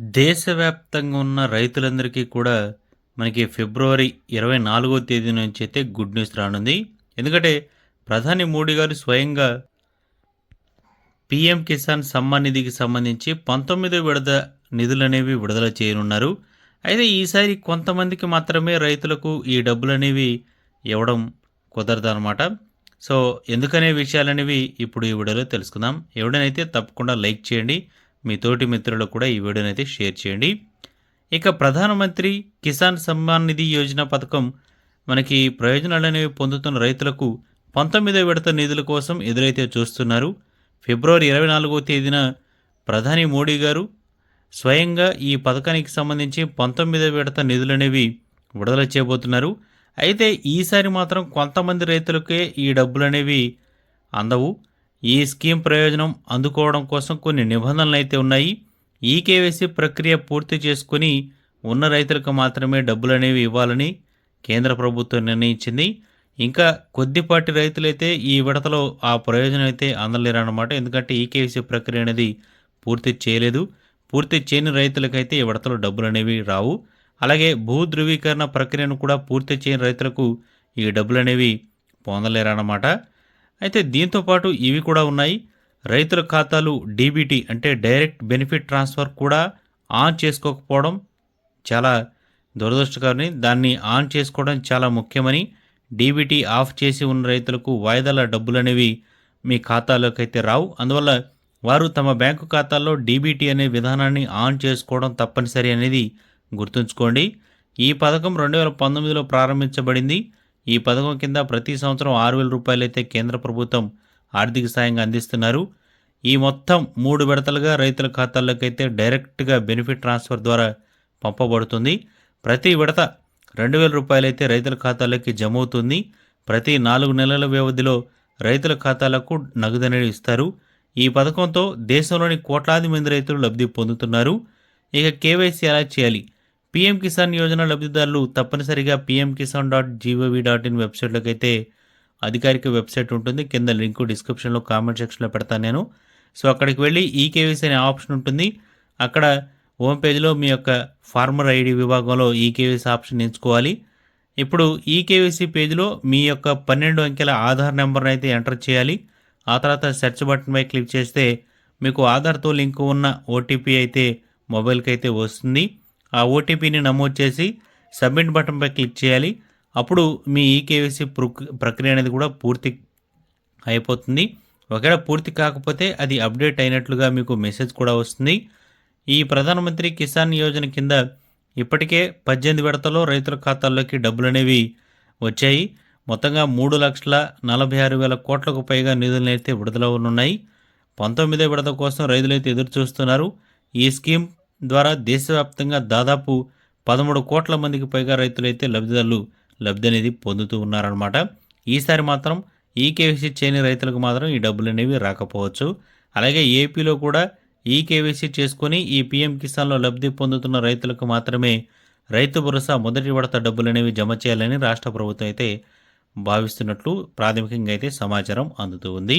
దేశవ్యాప్తంగా ఉన్న రైతులందరికీ కూడా మనకి ఫిబ్రవరి ఇరవై నాలుగో తేదీ నుంచి అయితే గుడ్ న్యూస్ రానుంది. ఎందుకంటే ప్రధాని మోడీ గారు స్వయంగా పిఎం కిసాన్ సమ్మాన్ నిధికి సంబంధించి పంతొమ్మిదో విడత నిధులనేవి విడుదల చేయనున్నారు. అయితే ఈసారి కొంతమందికి మాత్రమే రైతులకు ఈ డబ్బులు అనేవి ఇవ్వడం కుదరదన్నమాట. సో ఎందుకనే విషయాలనేవి ఇప్పుడు ఈ వీడియోలో తెలుసుకుందాం. ఎవడనైతే తప్పకుండా లైక్ చేయండి. మీ తోటి మిత్రులకు కూడా ఈ వీడియోని అయితే షేర్ చేయండి. ఇక ప్రధానమంత్రి కిసాన్ సమ్మాన్ నిధి యోజన పథకం మనకి ప్రయోజనాలు అనేవి పొందుతున్న రైతులకు పంతొమ్మిదో విడత నిధుల కోసం ఎదురైతే చూస్తున్నారు. ఫిబ్రవరి ఇరవై నాలుగో తేదీన ప్రధాని మోడీ గారు స్వయంగా ఈ పథకానికి సంబంధించి పంతొమ్మిదో విడత నిధులనేవి విడుదల చేయబోతున్నారు. అయితే ఈసారి మాత్రం కొంతమంది రైతులకే ఈ డబ్బులు అనేవి అందవు. ఈ స్కీమ్ ప్రయోజనం అందుకోవడం కోసం కొన్ని నిబంధనలు అయితే ఉన్నాయి. ఈ కేవైసీ ప్రక్రియ పూర్తి చేసుకుని ఉన్న రైతులకు మాత్రమే డబ్బులు అనేవి ఇవ్వాలని కేంద్ర ప్రభుత్వం నిర్ణయించింది. ఇంకా కొద్దిపాటి రైతులైతే ఈ విడతలో ఆ ప్రయోజనం అయితే అందలేరన్నమాట. ఎందుకంటే ఈ కేవైసీ ప్రక్రియ అనేది పూర్తి చేయలేదు. పూర్తి చేయని రైతులకైతే ఈ విడతలో డబ్బులు అనేవి రావు. అలాగే భూ ధృవీకరణ ప్రక్రియను కూడా పూర్తి చేయని రైతులకు ఈ డబ్బులు అనేవి పొందలేరన్నమాట. అయితే దీంతో పాటు ఇవి కూడా ఉన్నాయి. రైతుల ఖాతాలు డీబీటీ అంటే డైరెక్ట్ బెనిఫిట్ ట్రాన్స్ఫర్ కూడా ఆన్ చేసుకోకపోవడం చాలా దురదృష్టకరని దాన్ని ఆన్ చేసుకోవడం చాలా ముఖ్యమని డీబీటీ ఆఫ్ చేసి ఉన్న రైతులకు వాయిదాల డబ్బులు అనేవి మీ ఖాతాలోకి అయితే రావు. అందువల్ల వారు తమ బ్యాంకు ఖాతాల్లో డీబీటీ అనే విధానాన్ని ఆన్ చేసుకోవడం తప్పనిసరి అనేది గుర్తుంచుకోండి. ఈ పథకం రెండు వేల పంతొమ్మిదిలో ప్రారంభించబడింది. ఈ పథకం కింద ప్రతి సంవత్సరం ఆరు వేల రూపాయలైతే కేంద్ర ప్రభుత్వం ఆర్థిక సాయంగా అందిస్తున్నారు. ఈ మొత్తం మూడు విడతలుగా రైతుల ఖాతాల్లోకైతే అయితే డైరెక్ట్గా బెనిఫిట్ ట్రాన్స్ఫర్ ద్వారా పంపబడుతుంది. ప్రతి విడత రెండు వేల రూపాయలైతే రైతుల ఖాతాలోకి జమ అవుతుంది ప్రతి నాలుగు నెలల వ్యవధిలో రైతుల ఖాతాలకు నగదు అనేది ఇస్తారు. ఈ పథకంతో దేశంలోని కోట్లాది మంది రైతులు లబ్ధి పొందుతున్నారు. ఇక కేవైసీ ఎలా చేయాలి? పీఎం కిసాన్ యోజన లబ్ధిదారులు తప్పనిసరిగా PM Kisan dot G O V dot in వెబ్సైట్లోకి అయితే అధికారిక వెబ్సైట్ ఉంటుంది. కింద లింక్ డిస్క్రిప్షన్లో కామెంట్ సెక్షన్లో పెడతాను నేను. సో అక్కడికి వెళ్ళి ఈ కేవైసీ అనే ఆప్షన్ ఉంటుంది. అక్కడ హోమ్ పేజ్లో మీ యొక్క ఫార్మర్ ఐడి విభాగంలో ఈ కేవైసీ ఆప్షన్ ఎంచుకోవాలి. ఇప్పుడు ఈ కేవైసీ పేజ్లో మీ యొక్క పన్నెండు అంకెల ఆధార్ నెంబర్ని అయితే ఎంటర్ చేయాలి. ఆ తర్వాత సెర్చ్ బటన్పై క్లిక్ చేస్తే మీకు ఆధార్తో లింక్ ఉన్న ఓటీపీ అయితే మొబైల్కి అయితే వస్తుంది. ఆ ఓటీపీని నమోదు చేసి సబ్మిట్ బటన్పై క్లిక్ చేయాలి. అప్పుడు మీ ఈకేవీసీ ప్రక్రియ అనేది కూడా పూర్తి అయిపోతుంది. ఒకవేళ పూర్తి కాకపోతే అది అప్డేట్ అయినట్లుగా మీకు మెసేజ్ కూడా వస్తుంది. ఈ ప్రధానమంత్రి కిసాన్ యోజన కింద ఇప్పటికే పద్దెనిమిది విడతల్లో రైతుల ఖాతాల్లోకి డబ్బులు అనేవి వచ్చాయి. మొత్తంగా మూడు లక్షల నలభై ఆరు వేల కోట్లకు పైగా నిధులనైతే ఉన్నాయి పంతొమ్మిదో విడత కోసం రైతులైతే ఎదురు చూస్తున్నారు ఈ స్కీమ్ ద్వారా దేశవ్యాప్తంగా దాదాపు పదమూడు కోట్ల మందికి పైగా రైతులైతే లబ్ధిదారులు లబ్ధి అనేది పొందుతూ ఉన్నారనమాట ఈసారి మాత్రం ఈ కేవీసీ చేయని రైతులకు మాత్రం ఈ డబ్బులు అనేవి రాకపోవచ్చు. అలాగే ఏపీలో కూడా ఈ కేవీసీ చేసుకుని ఈ పీఎం కిసాన్లో లబ్ధి పొందుతున్న రైతులకు మాత్రమే రైతు భరోసా మొదటి విడత డబ్బులు అనేవి జమ చేయాలని రాష్ట్ర ప్రభుత్వం అయితే భావిస్తున్నట్లు ప్రాథమికంగా అయితే సమాచారం అందుతూ ఉంది.